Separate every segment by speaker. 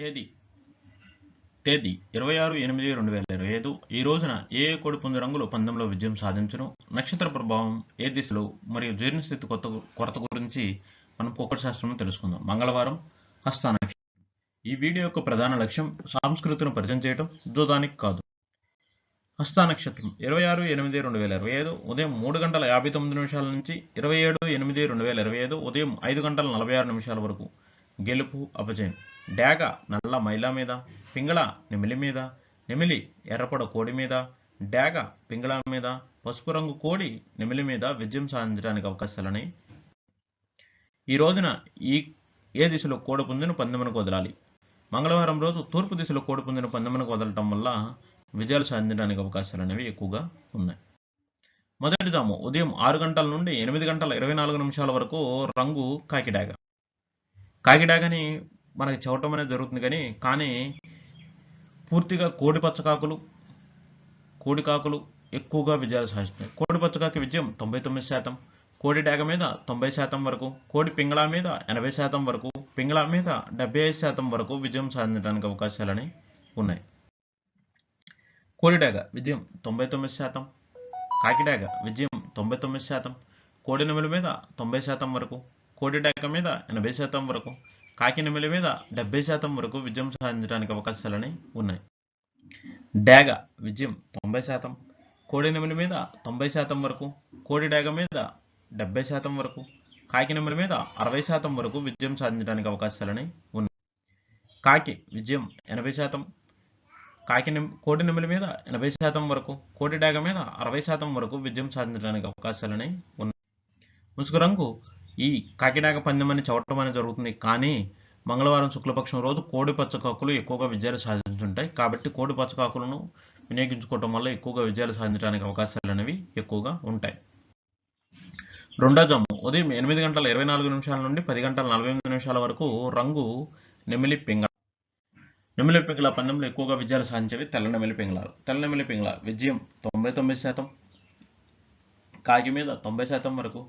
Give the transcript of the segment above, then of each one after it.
Speaker 1: తేదీ? తేదీ ఇరవై ఆరు ఎనిమిది రెండు వేల ఇరవై ఐదు. ఈ రోజున ఏ ఏ కోడి పుంజు రంగులు పందెంలో విజయం సాధించను? నక్షత్ర ప్రభావం ఏ దిశలో మరియు జీర్ణస్థితి కొత్త కొరత గురించి మనం కుక్కటి శాస్త్రం తెలుసుకుందాం. మంగళవారం హస్త నక్షత్రం ఈ వీడియో యొక్క ప్రధాన లక్ష్యం సంస్కృతిని పరిచయం చేయడం జోదానికి కాదు. హస్త నక్షత్రం ఇరవై ఆరు ఎనిమిది రెండు వేల ఇరవై ఐదు. ఉదయం మూడు గంటల యాభై తొమ్మిది నిమిషాల నుంచి ఇరవై ఏడు ఎనిమిది రెండు వేల ఇరవై ఐదు. ఉదయం ఐదు గంటల నలభై ఆరు నిమిషాల వరకు గెలుపు అపజయం. డాగ నల్ల మైలా మీద పింగళ నెమిలి మీద నెమిలి ఎర్రపడ కోడి మీద డాగ పింగళ మీద పసుపు రంగు కోడి నెమిలి మీద విజయం సాధించడానికి అవకాశాలని ఈ రోజున ఈ ఏ దిశలో కోడి పుంజును పందెమునకు వదలాలి? మంగళవారం రోజు తూర్పు దిశలో కోడి పుంజును పందెమునకు వదలటం వల్ల విజయాలు సాధించడానికి అవకాశాలు అనేవి ఎక్కువగా ఉన్నాయి. మొదటి జాము ఉదయం ఆరు గంటల నుండి ఎనిమిది గంటల ఇరవై నాలుగు నిమిషాల వరకు రంగు కాకిడాగ కాకిడాగని మనకి చవటం అనేది జరుగుతుంది. కానీ కానీ పూర్తిగా కోడి పచ్చకాకులు కోడి కాకులు ఎక్కువగా విజయాలు సాధిస్తున్నాయి. కోడి పచ్చకాకి విజయం తొంభై తొమ్మిది శాతం కోడి డాగ మీద తొంభై శాతం వరకు కోడి పింగళా మీద ఎనభై శాతం వరకు పింగళా మీద డెబ్బై ఐదు శాతం వరకు విజయం సాధించడానికి అవకాశాలని ఉన్నాయి. కోడి డేగ విజయం తొంభై తొమ్మిది శాతం కాకిడాగ విజయం తొంభై తొమ్మిది శాతం కోడి నెమలి మీద తొంభై శాతం వరకు కోడి డాగ మీద ఎనభై శాతం వరకు కాకి మీద డెబ్బై శాతం వరకు విజయం సాధించడానికి అవకాశాలని ఉన్నాయి. డాగ విజయం తొంభై శాతం కోడి మీద తొంభై శాతం వరకు కోడి డాగ మీద డెబ్బై శాతం వరకు కాకి మీద అరవై శాతం వరకు విజయం సాధించడానికి అవకాశాలని ఉన్నాయి. కాకి విజయం ఎనభై శాతం కాకి కోడి నెమిలి మీద ఎనభై శాతం వరకు కోడి డాగ మీద అరవై శాతం వరకు విజయం సాధించడానికి అవకాశాలని ఉన్నాయి. ముసుగు రంగు ఈ కాకిటాక పందెం అని చవటం అనేది జరుగుతుంది. కానీ మంగళవారం శుక్లపక్షం రోజు కోడి పచ్చకాకులు ఎక్కువగా విజయాలు సాధించుంటాయి. కాబట్టి కోడి పచ్చకాకులను వినియోగించుకోవటం వల్ల ఎక్కువగా విజయాలు సాధించడానికి అవకాశాలు అనేవి ఎక్కువగా ఉంటాయి. రెండో జమ్ము ఉదయం ఎనిమిది గంటల ఇరవై నాలుగు నిమిషాల నుండి పది గంటల నలభై ఎనిమిది నిమిషాల వరకు రంగు నెమిలి పింగ నెమిలి పింగళ పందెంలో ఎక్కువగా విజయాలు సాధించేవి తెల్ల నెమిలి పింగళాలు. తెల్ల నెమిలి పింగళ విజయం తొంభై తొమ్మిది శాతం. కాకి మీద తొంభై శాతం వరకు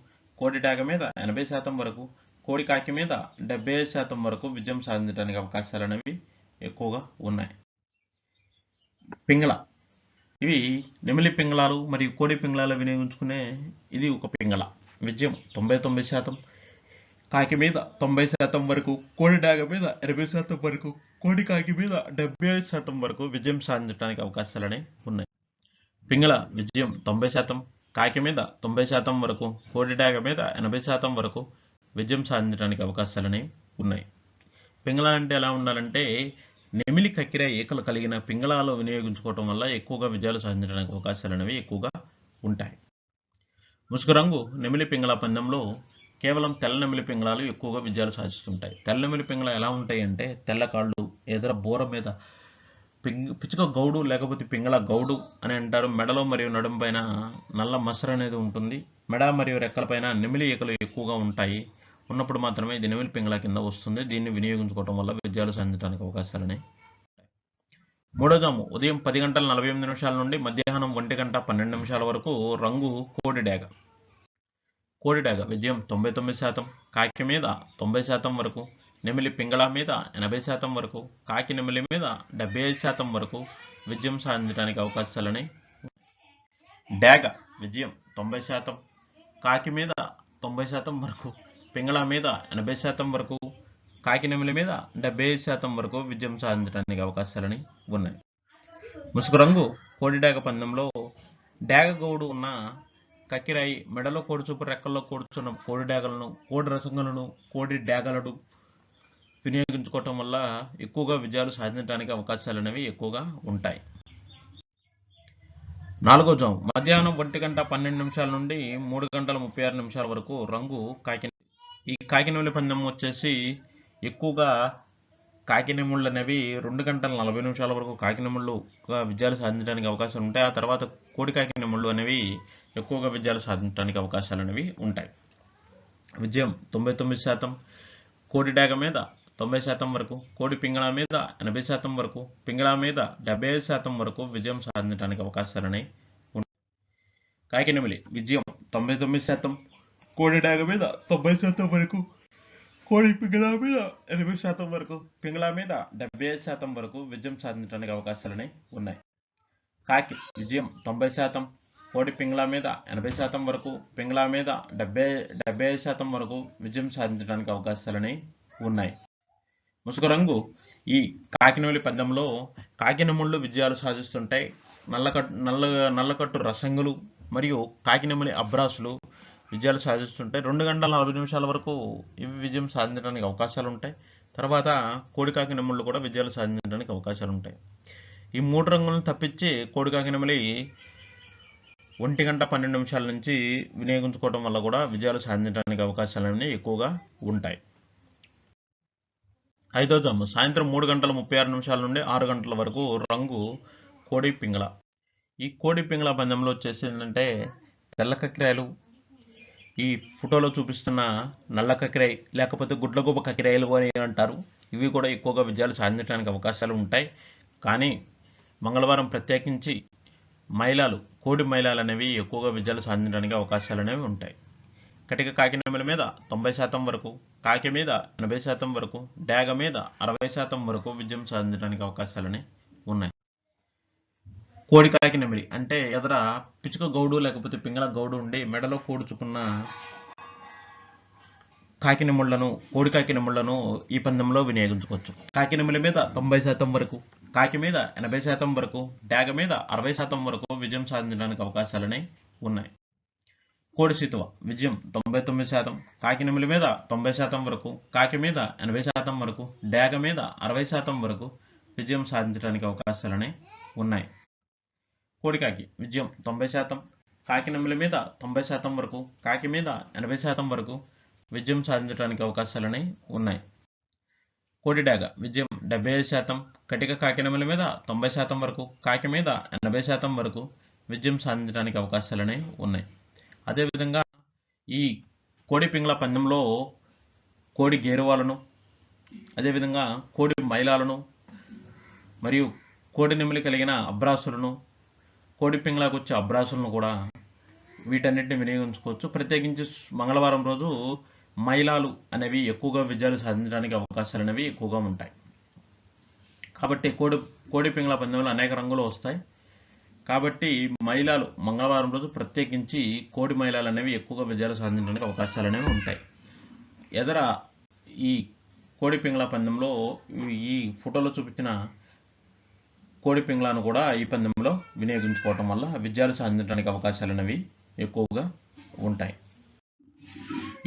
Speaker 1: కోడి డాగ మీద ఎనభై శాతం వరకు కోడి కాకి మీద డెబ్బై ఐదు శాతం వరకు విజయం సాధించడానికి అవకాశాలు అనేవి ఎక్కువగా ఉన్నాయి. పింగళ. ఇవి నెమిలి పింగళాలు మరియు కోడి పింగళాలు వినియోగించుకునే ఇది ఒక పింగళ. విజయం తొంభై తొమ్మిది శాతం కాకి మీద తొంభై శాతం వరకు కోడి డాగ మీద ఎనభై శాతం వరకు కోడి కాకి మీద డెబ్బై ఐదు శాతం వరకు విజయం సాధించడానికి అవకాశాలనే ఉన్నాయి. పింగళ విజయం తొంభై శాతం కాకి మీద తొంభై శాతం వరకు కోడి డాగ మీద ఎనభై శాతం వరకు విజయం సాధించడానికి అవకాశాలని ఉన్నాయి. పింగళ అంటే ఎలా ఉండాలంటే నెమిలి కక్కిర ఏకలు కలిగిన పింగళాలు వినియోగించుకోవటం వల్ల ఎక్కువగా విజయాలు సాధించడానికి అవకాశాలు అనేవి ఎక్కువగా ఉంటాయి. ముసుగు రంగు నెమిలి పింగళ పందెంలో కేవలం తెల్ల నెమిలి పింగళాలు ఎక్కువగా విజయాలు సాధిస్తుంటాయి. తెల్ల నెమిలి పింగళ ఎలా ఉంటాయి అంటే తెల్ల కాళ్ళు ఎదుర బోర మీద పిచ్చుక గౌడు లేకపోతే పింగళ గౌడు అని అంటారు. మెడలో మరియు నడుం పైన నల్ల మసరు అనేది ఉంటుంది. మెడ మరియు రెక్కలపైన నెమిలి ఈకలు ఎక్కువగా ఉంటాయి. ఉన్నప్పుడు మాత్రమే ఇది నెమిలి పింగళ కింద వస్తుంది. దీన్ని వినియోగించుకోవడం వల్ల విజయాలు సాధించడానికి అవకాశాలని మూడోజాము ఉదయం పది గంటల నలభై ఎనిమిది నిమిషాల నుండి మధ్యాహ్నం ఒంటి గంట పన్నెండు నిమిషాల వరకు రంగు కోడి డాగ కోడి డాగ విజయం తొంభై తొమ్మిది శాతం. కాకి మీద తొంభై శాతం వరకు. నెమిలి పింగళ మీద ఎనభై శాతం వరకు కాకి నెమిలి మీద డెబ్బై ఐదు శాతం వరకు విజయం సాధించడానికి అవకాశాలని డాగ విజయం తొంభై శాతం కాకి మీద తొంభై శాతం వరకు పింగళ మీద ఎనభై శాతం వరకు కాకి నెమిలి మీద డెబ్బై ఐదు శాతం వరకు విజయం సాధించడానికి అవకాశాలని ఉన్నాయి. ముసుగు రంగు కోడిడాగ పందెంలో డాగ గౌడు ఉన్న కక్కిరాయి మెడలో కోడి చూపు రెక్కల్లో కూర్చున్న కోడి డాగలను కోడి రసంగులను కోడి డాగలను వినియోగించుకోవటం వల్ల ఎక్కువగా విజయాలు సాధించడానికి అవకాశాలు అనేవి ఎక్కువగా ఉంటాయి. నాలుగో జాము మధ్యాహ్నం ఒంటి గంట పన్నెండు నిమిషాల నుండి మూడు గంటల ముప్పై ఆరు నిమిషాల వరకు రంగు కాకిన ఈ కాకినెమిలి పందెం వచ్చేసి ఎక్కువగా కాకినెముళ్ళు అనేవి రెండు గంటల నలభై నిమిషాల వరకు కాకినెముళ్ళు విజయాలు సాధించడానికి అవకాశాలు ఉంటాయి. ఆ తర్వాత కోడి కాకినెముళ్ళు అనేవి ఎక్కువగా విజయాలు సాధించడానికి అవకాశాలు అనేవి ఉంటాయి. విజయం తొంభై తొమ్మిది శాతం కోడి డాగ మీద తొంభై శాతం వరకు కోడి పింగళ మీద ఎనభై శాతం వరకు పింగళ మీద డెబ్బై ఐదు శాతం వరకు విజయం సాధించడానికి అవకాశాలని కాకినమిలి విజయం తొంభై తొమ్మిది శాతం కోడి డాగ మీద తొంభై శాతం వరకు కోడి పింగళ మీద ఎనభై శాతం వరకు పింగళ మీద డెబ్బై ఐదు శాతం వరకు విజయం సాధించడానికి అవకాశాలని ఉన్నాయి. కాకి విజయం తొంభై శాతం కోడి పింగళ మీద ఎనభై శాతం వరకు పింగళ మీద డెబ్బై డెబ్బై ఐదు శాతం వరకు విజయం సాధించడానికి అవకాశాలని ఉన్నాయి. ముసుగురంగు ఈ కాకినవలి పద్యంలో కాకినముళ్ళు విజయాలు సాధిస్తుంటాయి. నల్లకట్టు నల్ల నల్లకట్టు రసంగులు మరియు కాకినెమలి అబ్రాసులు విజయాలు సాధిస్తుంటాయి. రెండు గంటల నలభై నిమిషాల వరకు ఇవి విజయం సాధించడానికి అవకాశాలు ఉంటాయి. తర్వాత కోడి కాకినెమళ్ళు కూడా విజయాలు సాధించడానికి అవకాశాలు ఉంటాయి. ఈ మూడు రంగులను తప్పించి కోడి కాకినెమలి ఒంటి గంట పన్నెండు నిమిషాల నుంచి వినియోగించుకోవడం వల్ల కూడా విజయాలు సాధించడానికి అవకాశాలు అనేవి ఎక్కువగా ఉంటాయి. ఐదో సాయంత్రం మూడు గంటల ముప్పై ఆరు నిమిషాల నుండి ఆరు గంటల వరకు రంగు కోడి పింగళ. ఈ కోడి పింగళ పందెంలో వచ్చేసి ఏంటంటే తెల్ల కక్కిరాయలు. ఈ ఫోటోలో చూపిస్తున్న నల్ల కక్కిరాయి లేకపోతే గుడ్లగూబ కక్కిరాయలు అని అంటారు. ఇవి కూడా ఎక్కువగా విజయాలు సాధించడానికి అవకాశాలు ఉంటాయి. కానీ మంగళవారం ప్రత్యేకించి మైలాలు కోడి మైలాలు అనేవి ఎక్కువగా విజయాలు సాధించడానికి అవకాశాలు అనేవి ఉంటాయి. కటిక కాకినెమల మీద తొంభై శాతం వరకు కాకి మీద ఎనభై శాతం వరకు డాగ మీద అరవై శాతం వరకు విజయం సాధించడానికి అవకాశాలని ఉన్నాయి. కోడి కాకినమిలి అంటే ఎదర పిచుక గౌడు లేకపోతే పింగళ గౌడు ఉండి మెడలో కూడుచుకున్న కాకినెముళ్ళను కోడి కాకినెముళ్ళను ఈ పందెంలో వినియోగించుకోవచ్చు. కాకినెమిల మీద తొంభై శాతం వరకు కాకి మీద ఎనభై శాతం వరకు డాగ మీద అరవై శాతం వరకు విజయం సాధించడానికి అవకాశాలని ఉన్నాయి. కోడి సీతువ. విజయం తొంభై తొమ్మిది శాతం. కాకినెమిలి మీద తొంభై శాతం వరకు కాకి మీద ఎనభై శాతం వరకు డాగ మీద అరవై శాతం వరకు విజయం సాధించడానికి అవకాశాలని ఉన్నాయి. కోడికాకి విజయం తొంభై శాతం. కాకి మీద తొంభై శాతం వరకు కాకి మీద ఎనభై శాతం వరకు విజయం సాధించడానికి అవకాశాలని ఉన్నాయి. కోడి డాగ విజయం డెబ్బై ఐదు శాతం. కటిక కాకి మీద తొంభై శాతం వరకు కాకి మీద ఎనభై శాతం వరకు విజయం సాధించడానికి అవకాశాలని ఉన్నాయి. అదేవిధంగా ఈ కోడి పింగళ పందెంలో కోడి గేరువాలను అదేవిధంగా కోడి మైలాలను మరియు కోడి నెమ్మలి కలిగిన అబ్రాసులను కోడి పింగళకు వచ్చే అబ్రాసులను కూడా వీటన్నిటిని వినియోగించుకోవచ్చు. ప్రత్యేకించి మంగళవారం రోజు మైలాలు అనేవి ఎక్కువగా విజయాలు సాధించడానికి అవకాశాలు అనేవి ఎక్కువగా ఉంటాయి. కాబట్టి కోడి కోడి పింగళ పందెంలో అనేక రంగులు వస్తాయి. కాబట్టి మైలాలు మంగళవారం రోజు ప్రత్యేకించి కోడి మైలాలు అనేవి ఎక్కువగా విజయాలు సాధించడానికి అవకాశాలు అనేవి ఉంటాయి. ఎదర ఈ కోడి పింగళ పందెంలో ఈ ఫోటోలో చూపించిన కోడి పింగళాను కూడా ఈ పందెంలో వినియోగించుకోవటం వల్ల విజయాలు సాధించడానికి అవకాశాలు అనేవి ఎక్కువగా ఉంటాయి.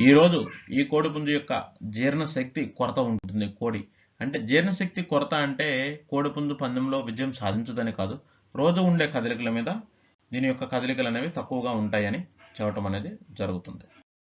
Speaker 1: ఈరోజు ఈ కోడి పుంజు యొక్క జీర్ణశక్తి కొరత ఉంటుంది కోడి. అంటే జీర్ణశక్తి కొరత అంటే కోడి పుంజు పందెంలో విజయం సాధించదని కాదు. రోజు ఉండే కదలికల మీద దీని యొక్క కదలికలు అనేవి తక్కువగా ఉంటాయని చెప్పటం అనేది జరుగుతుంది.